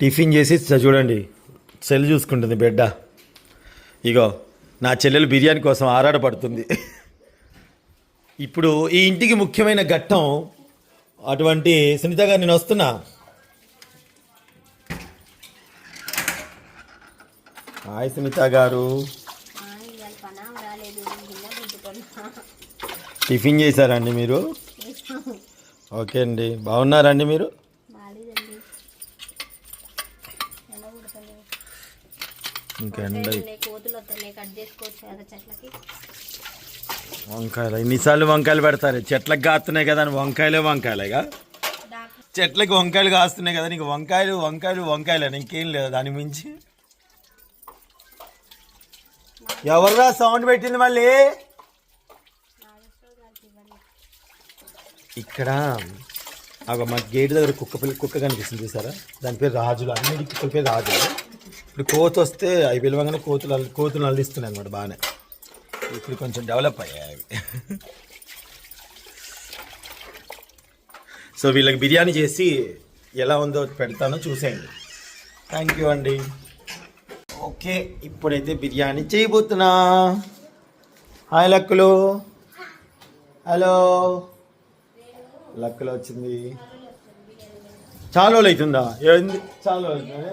Tiffin చేసి చూడండి. Cell చూసుకుంటుంది బిడ్డ. ఇగో నా చెల్లెలు బిర్యానీ కోసం ఆరాటపడుతుంది ఇప్పుడు ఈ ఇంటికి ముఖ్యమైన ఘట్టం అటువంటి సునీత గారు నేను వస్తున్నా. హాయ్ సునీత గారు. టిఫిన్ చేశారండి మీరు? ఓకే అండి. బాగున్నారండి మీరు? ఇంకా వంకాయలు కోతులు వస్తున్నాయి కట్ చేసుకోవచ్చు కదా చెట్లకి. వంకాయలు ఎన్నిసార్లు వంకాయలు పెడతారు? చెట్లకు కాస్తున్నాయి కదా వంకాయలే వంకాయలేగా? చెట్లకి వంకాయలు కాస్తున్నాయి కదా నీకు వంకాయలు వంకాయలు వంకాయలు అని ఇంకేం లేదు దాని మించి. ఎవర్రా సౌండ్ పెట్టింది మళ్ళీ? ఇక్కడ ఒక మా గేట్ దగ్గర కుక్క పిల్ల కుక్క కనిపిస్తుంది చూసారా? దాని పేరు రాజులు. అన్ని కుక్కల పేరు రాజులు. ఇప్పుడు కోత వస్తే అవి పిలవగానే కోతులు అల్లి- కోతులు అల్లిస్తున్నాయి అనమాట బాగానే. ఇప్పుడు కొంచెం డెవలప్ అయ్యాయి అవి. సో వీళ్ళకి బిర్యానీ చేసి ఎలా ఉందో పెడతానో చూసేయండి. థ్యాంక్ యూ అండి. ఓకే ఇప్పుడైతే బిర్యానీ చేయబోతున్నా. హాయ్ లక్కులు. హలో. లక్కులు వచ్చింది. చాలా రోజులు అవుతుందా? ఏంది? చాలా రోజులు అవుతుందా?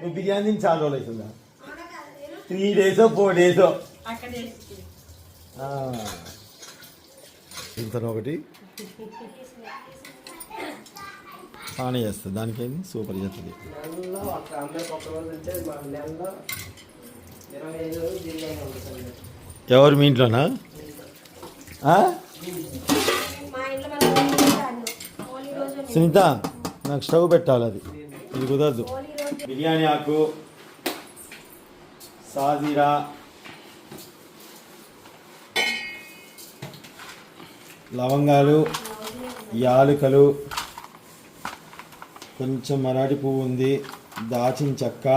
నువ్వు బిర్యానీ చాలా రోజులు అవుతుందా? త్రీ డేసో ఫోర్ డేసో? ఇంతను ఒకటి. బాగానే చేస్తుంది. దానికేంది సూపర్ చేస్తుంది. ఎవరు మీ ఇంట్లోనా? సునీత నాకు స్టవ్ పెట్టాలి అది. ఇది కుదరదు. బిర్యానీ ఆకు సాజీరా లవంగాలు యాలకులు కొంచెం మరాఠీ పువ్వు ఉంది దాచిన చెక్క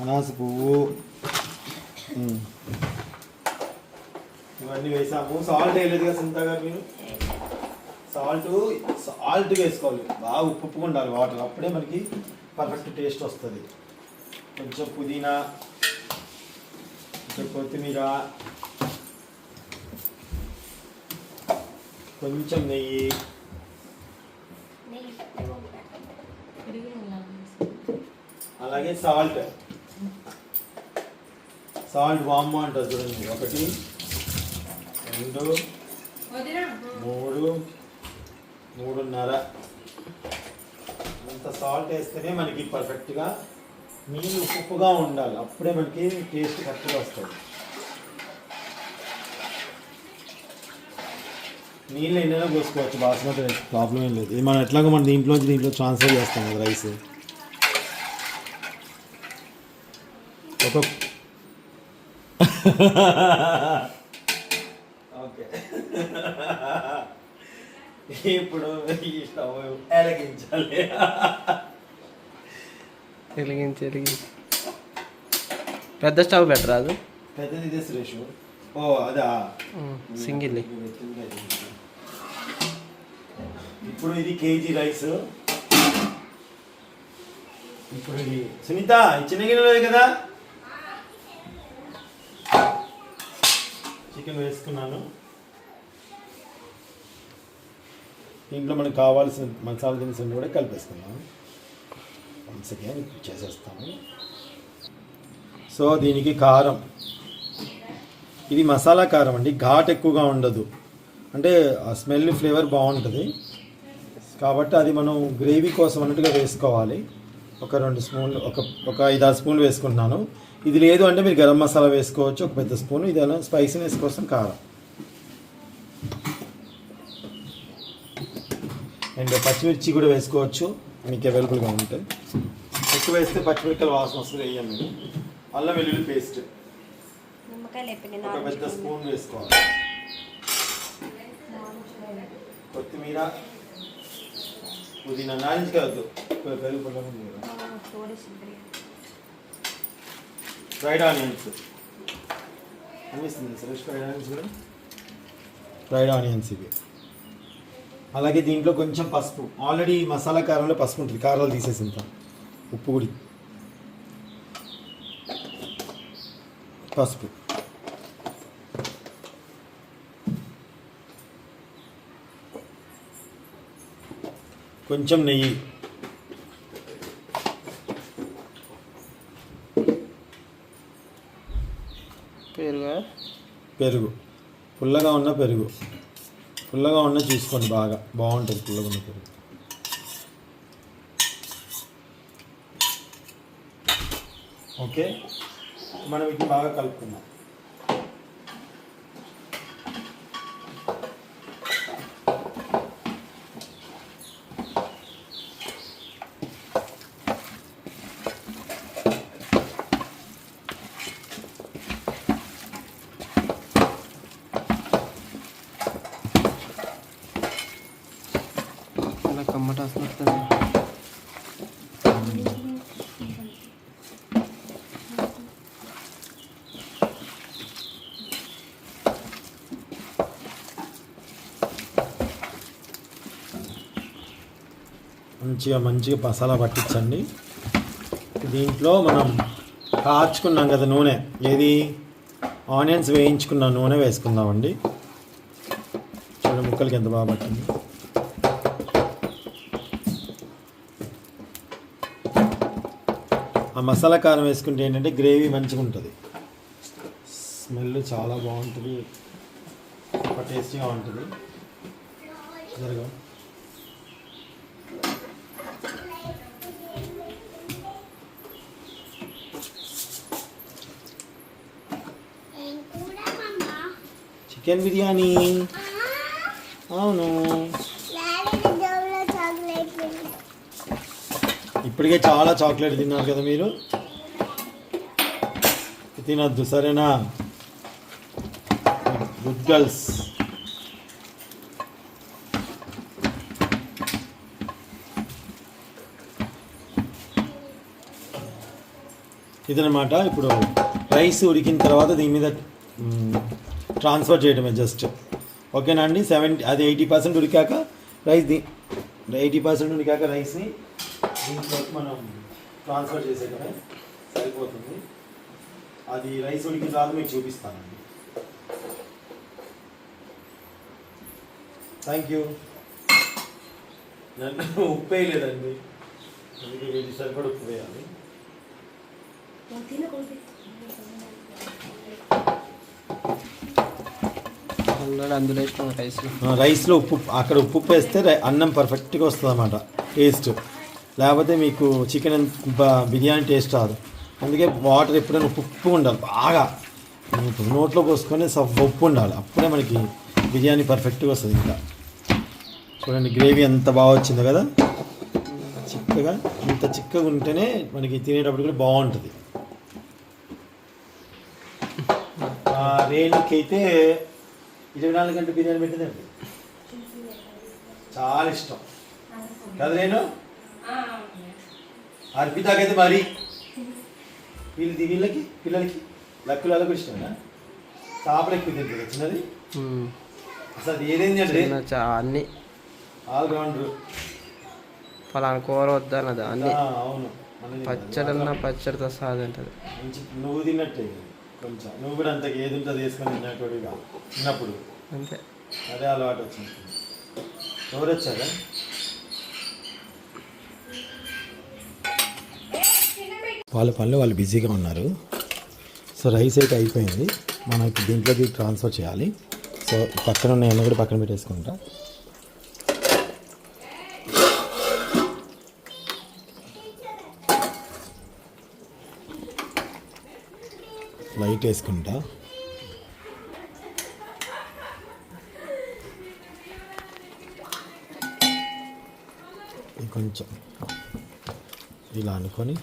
అనాస పువ్వు. ఇవన్నీ వేసాము. సాల్ట్ వేయలేదు కదా సింత గారు మీరు? సాల్ట్ సాల్ట్ వేసుకోవాలి. బాగా ఉప్పు ఉప్పుగా ఉండాలి వాటర్. అప్పుడే మనకి పర్ఫెక్ట్ టేస్ట్ వస్తుంది. కొంచెం పుదీనా కొంచెం కొత్తిమీర కొంచెం నెయ్యి. అలాగే సాల్ట్ సాల్ట్ వామ్ అంటారు చూడండి. ఒకటి రెండు మూడు మూడున్నర. అంత సాల్ట్ వేస్తేనే మనకి పర్ఫెక్ట్గా నీళ్ళు ఉప్పుగా ఉండాలి. అప్పుడే మనకి టేస్ట్ కరెక్ట్గా వస్తుంది. నీళ్ళు ఎన్నైనా పోసుకోవచ్చు. బాస్మతి రైస్ ప్రాబ్లం ఏం లేదు. మనం ఎట్లాగో మన దీంట్లోంచి దీంట్లో ట్రాన్స్ఫర్ చేస్తాం కదా రైస్ ఒక ఓకే ఇప్పుడు ఈ స్టవ్ ఎలగించాలి. వెలిగించి వెలిగించి పెద్ద స్టవ్ పెట్టరాదు పెద్దది ఇదే సురేష్. ఓ అదా. సింగిల్ ఇప్పుడు ఇది కేజీ రైస్. ఇప్పుడు ఇది సునీత చిన్న గిన్నెలో కదా? చికెన్ వేసుకున్నాను. దీంట్లో మనకు కావాల్సిన మసాలా దినుసులు కూడా కలిపేసుకున్నాం వన్స్ అగైన్ చేసేస్తాము. సో దీనికి కారం. ఇది మసాలా కారం అండి. ఘాట్ ఎక్కువగా ఉండదు. అంటే ఆ స్మెల్ ఫ్లేవర్ బాగుంటుంది. కాబట్టి అది మనం గ్రేవీ కోసం అన్నట్టుగా వేసుకోవాలి. ఒక రెండు స్పూన్లు ఒక ఒక ఐదు ఆరు స్పూన్లు వేసుకుంటున్నాను. ఇది లేదు అంటే మీరు గరం మసాలా వేసుకోవచ్చు ఒక పెద్ద స్పూన్. ఇది స్పైసీనెస్ కోసం కారం. అండ్ పచ్చిమిర్చి కూడా వేసుకోవచ్చు. మీకు అవైలబుల్గా ఉంటాయి ఎక్కువ వేస్తే పచ్చిమిరపకాయలు వాసన వస్తుంది వేయం మీరు. అల్లం వెల్లుల్లి పేస్ట్ ఒక పెద్ద స్పూన్ వేసుకోవాలి. కొత్తిమీర. పుదీనా నారించి కాదు. పెరుగు ఫ్రైడ్ ఆనియన్స్ అనిపిస్తుంది సురేష్ ఫ్రైడ్ ఆనియన్స్ కూడా. ఫ్రైడ్ ఆనియన్స్ ఇవి. అలాగే దీంట్లో కొంచెం పసుపు. ఆల్రెడీ మసాలా కారంలో పసుపు ఉంటుంది. కారాలు తీసేసింత ఉప్పు కూడా. పసుపు. కొంచెం నెయ్యి. పెరుగా? పెరుగు. పుల్లగా ఉన్న పెరుగు. పుల్లగా ఉన్న చూసుకోండి బాగా. బాగుంటుంది పుల్లగా ఉన్న పెరుగు ఓకే? మనం ఇది బాగా కలుపుకుందాం అలా కమ్మట వస్తుంది మంచిగా మంచిగా మసాలా పట్టించండి. దీంట్లో మనం కాచుకున్నాం కదా నూనె. ఏది? ఆనియన్స్ వేయించుకున్న నూనె వేసుకుందామండి. చూడండి ముక్కలకి ఎంత బాగా పట్టింది. ఆ మసాలా కారం వేసుకుంటే ఏంటంటే గ్రేవీ మంచిగా ఉంటుంది. స్మెల్ చాలా బాగుంటుంది. ఒక టేస్టీగా ఉంటుంది. జరగదు చికెన్ బిర్యానీ. అవును. ఇప్పటికే చాలా చాక్లెట్ తిన్నారు కదా మీరు? తినద్దు సరేనా? Good girls. ఇదనమాట ఇప్పుడు రైస్ ఉడికిన తర్వాత దీని మీద ట్రాన్స్ఫర్ చేయడమే జస్ట్. ఓకేనా అండి? సెవెంటీ అది ఎయిటీ పర్సెంట్ ఉడికాక రైస్ ది ఎయిటీ పర్సెంట్ ఉడికాక రైస్ని దీంట్లోకి మనం ట్రాన్స్ఫర్ చేసేయడమే సరిపోతుంది. అది రైస్ ఉడికిన తర్వాత మీకు చూపిస్తానండి. థ్యాంక్ యూ నన్ను ఉప్పు వేయలేదండి. అందుకే వీటి సరిపడ ఉప్పు వేయాలి. అందులో రైస్లో రైస్లో ఉప్పు అక్కడ ఉప్పు వేస్తే అన్నం పర్ఫెక్ట్గా వస్తుంది అన్నమాట టేస్ట్ లేకపోతే మీకు చికెన్ బిర్యానీ టేస్ట్ రాదు. అందుకే వాటర్ ఎప్పుడైనా ఉప్పు ఉండాలి బాగా. నోట్లో పోసుకొని సబ్ ఉప్పు ఉండాలి అప్పుడే మనకి బిర్యానీ పర్ఫెక్ట్గా వస్తుంది ఇంకా. చూడండి గ్రేవీ ఎంత బాగా వచ్చిందో కదా. చిక్కగా ఇంత చిక్కగా ఉంటేనే మనకి తినేటప్పుడు కూడా బాగుంటుంది. ఆ, రేణుకి అయితే ఇరవై నాలుగు గంటల బిర్యానీ పెట్టిందండి. చాలా ఇష్టం. కదా రేణు అర్పితాకైతే మరి. వీళ్ళది వీళ్ళకి పిల్లలకి లక్కులు వాళ్ళకి కూడా ఇష్టమేనా? చేపలు ఎక్కువ తింటుంది చిన్నది? అసలు అది ఏదైంది అంటే చా అన్ని. ఆల్ రౌండర్ పలానా కూర వద్దన్నది అన్ని. అవును. పచ్చడి అన్న పచ్చడితో మంచి నువ్వు తిన్నట్టే. కొంచెం. నువ్వు కూడా అంత ఏది ఉంటుంది వేసుకొని తిన్నట్టుగా చిన్నప్పుడు అంతే. అదే అలవాటు వచ్చింది. ఎవరు వచ్చారా వాళ్ళ పనులు వాళ్ళు బిజీగా ఉన్నారు. సో రైస్ అయితే అయిపోయింది. మనకి దీంట్లోకి ట్రాన్స్ఫర్ చేయాలి. సో పక్కన ఉన్న ఎన్న కూడా పక్కన పెట్టేసుకుంటా. లైట్ వేసుకుంటా. కొంచెం ఇలా అనుకొని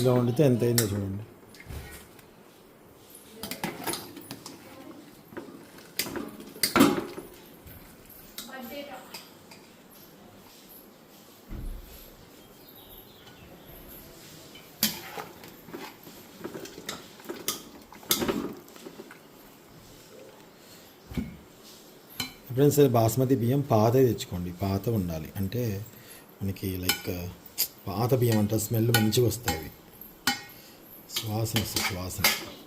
ఇలా వండితే ఎంత అయిందో చూడండి ఫ్రెండ్స్ బాస్మతి బియ్యం పాత తెచ్చుకోండి. పాత ఉండాలి. అంటే మనకి లైక్ పాత బియ్యం అంటే స్మెల్ మంచిగా వస్తాయి Šla sem se, šla sem.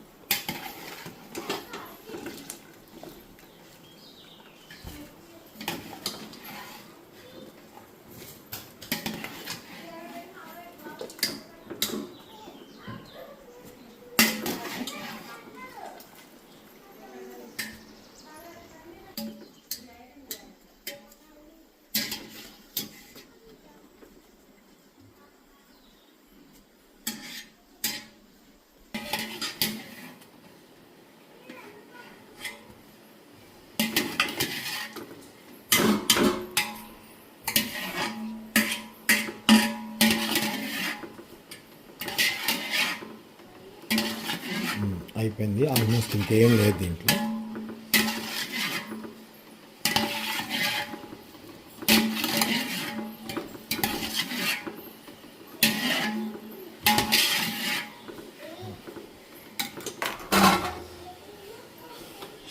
అయిపోయింది. ఆల్మోస్ట్ ఇంకేం లేదు దీంట్లో.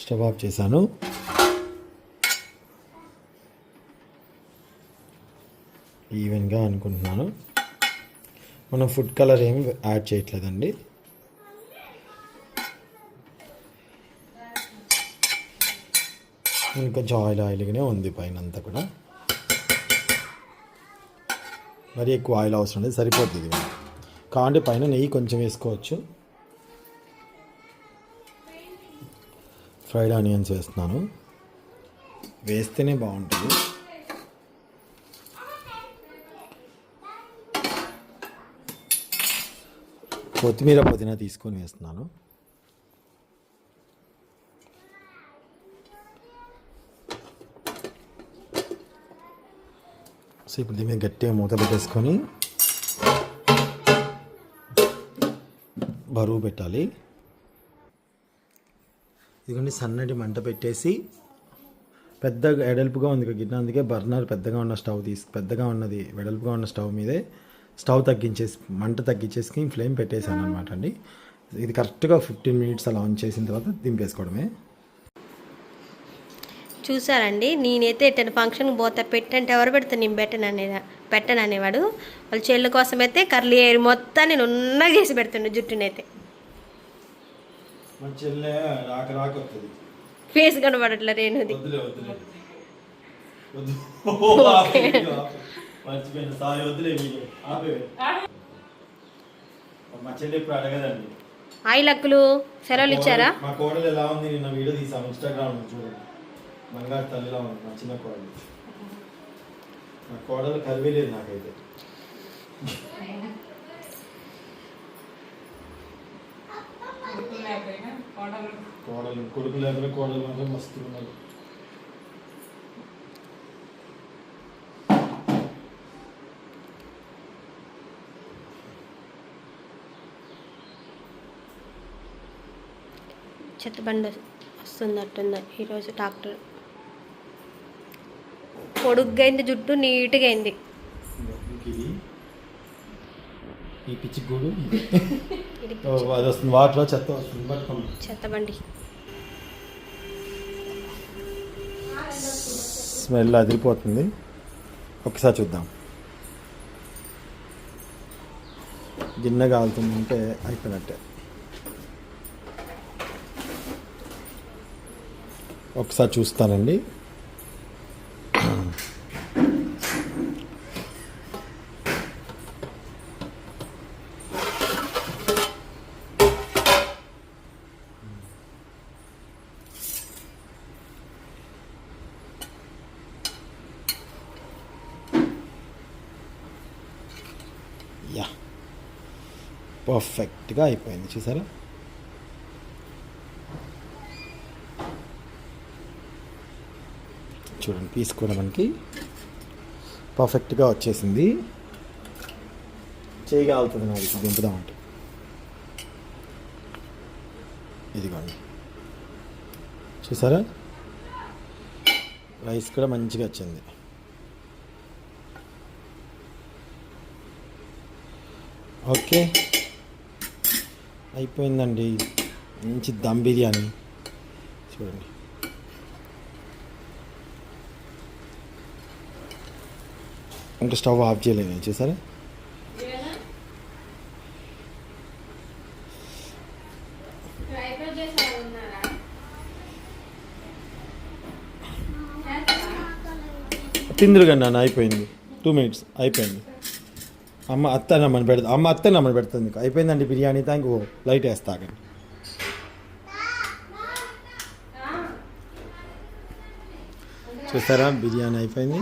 స్టవ్ ఆఫ్ చేశాను. ఈవెన్గా అనుకుంటున్నాను. మనం ఫుడ్ కలర్ ఏమి యాడ్ చేయట్లేదండి. ఇంకొంచెం ఆయిల్ ఆయిల్గానే ఉంది పైన అంతా కూడా. మరి ఎక్కువ ఆయిల్ అవసరం లేదు సరిపోతుంది ఇది కాంటే పైన నెయ్యి కొంచెం వేసుకోవచ్చు. ఫ్రైడ్ ఆనియన్స్ వేస్తున్నాను. వేస్తేనే బాగుంటుంది. కొత్తిమీర పుదీనా తీసుకొని వేస్తున్నాను. సో ఇప్పుడు దీని మీద గట్టిగా మూత పెట్టేసుకొని బరువు పెట్టాలి. ఇదిగోండి సన్నటి మంట పెట్టేసి పెద్దగా ఎడల్పుగా ఉంది గిన్నె. అందుకే బర్నర్ పెద్దగా ఉన్న స్టవ్ తీసు పెద్దగా ఉన్నది వెడల్పుగా ఉన్న స్టవ్ మీదే స్టవ్ తగ్గించేసి మంట తగ్గించేసి ఫ్లేమ్ పెట్టేశాను అనమాట అండి. ఇది కరెక్ట్గా ఫిఫ్టీన్ మినిట్స్ అలా ఆన్ చేసిన తర్వాత దింపేసుకోవడమే. చూసారండి నేనైతే ఎట్టని ఫంక్షన్కి పోతా పెట్టంటే ఎవరు పెడతా నేను పెట్టను అనే పెట్టను అనేవాడు. వాళ్ళ చెల్లి కోసం అయితే కర్లీ ఎయిర్ మొత్తం నేను ఉన్నగా చేసి పెడుతుండే జుట్టునైతే. ఫేస్ కనబడట్లే రేణుది ఆయిల్ అక్కులు సెలవులు ఇచ్చారా? మా కోడలు ఎలా ఉంది? నిన్న వీడియో తీసాం ఇన్స్టాగ్రామ్ చూడండి. బంగారు తల్లిలా ఉంది మా చిన్న కోడలు. మా కోడలు కరివే లేదు నాకైతే. కోడలు. కొడుకు లేకపోతే కోడలు మాత్రం మస్తు ఉన్నారు చెత్తబండి వస్తున్నట్టుంది ఈరోజు డాక్టర్ పొడుగ్గా అయింది జుట్టు నీట్గా అయింది ఈ పిచ్చి గూడు అది వస్తుంది వాటిలో చెత్త వస్తుంది. పట్టుకోండి. చెత్తబండి స్మెల్ అదిరిపోతుంది. ఒకసారి చూద్దాం. గిన్నె కాలుతుందంటే అయిపోయినట్టే. ఒకసారి చూస్తానండి యా పర్ఫెక్ట్గా అయిపోయింది. చూసారా? చూడండి పీస్ కూడా మనకి పర్ఫెక్ట్గా వచ్చేసింది. చేయగలుగుతుంది నాకు దింపుదామంటే ఇదిగోండి. చూసారా? రైస్ కూడా మంచిగా వచ్చింది. ఓకే. అయిపోయిందండి. మంచి దమ్ బిర్యానీ. చూడండి. ఇంకా స్టవ్ ఆఫ్ చేయలేదు. చూసారా? తిందురుగా నాన్న అయిపోయింది. టూ మినిట్స్ అయిపోయింది. అమ్మ అత్త నమ్మని పెడతా అమ్మ అత్త నమ్మని పెడుతుంది మీకు అయిపోయిందండి బిర్యానీ థ్యాంక్ యూ లైట్ వేస్తాకండి చూస్తారా? బిర్యానీ అయిపోయింది.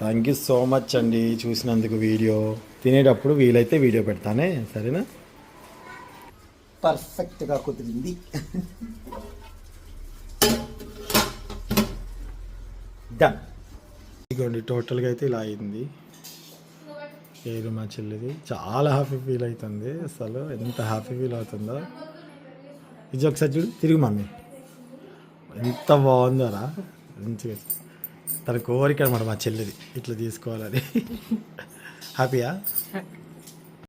థ్యాంక్ యూ సో మచ్ అండి చూసినందుకు వీడియో. తినేటప్పుడు వీలైతే వీడియో పెడతానే సరేనా? పర్ఫెక్ట్గా కుదిరింది. డన్ ఇదిగోండి టోటల్గా అయితే ఇలా అయింది. పేరు మా చెల్లిది. చాలా హ్యాపీ ఫీల్ అవుతుంది. అసలు ఎంత హ్యాపీ ఫీల్ అవుతుందో. ఇది ఒకసారి చూడు తిరిగి మమ్మీ. ఎంత బాగుందోరా మంచిగా తన కోరిక అనమాట మా చెల్లిది. ఇట్లా తీసుకోవాలని. హ్యాపీయా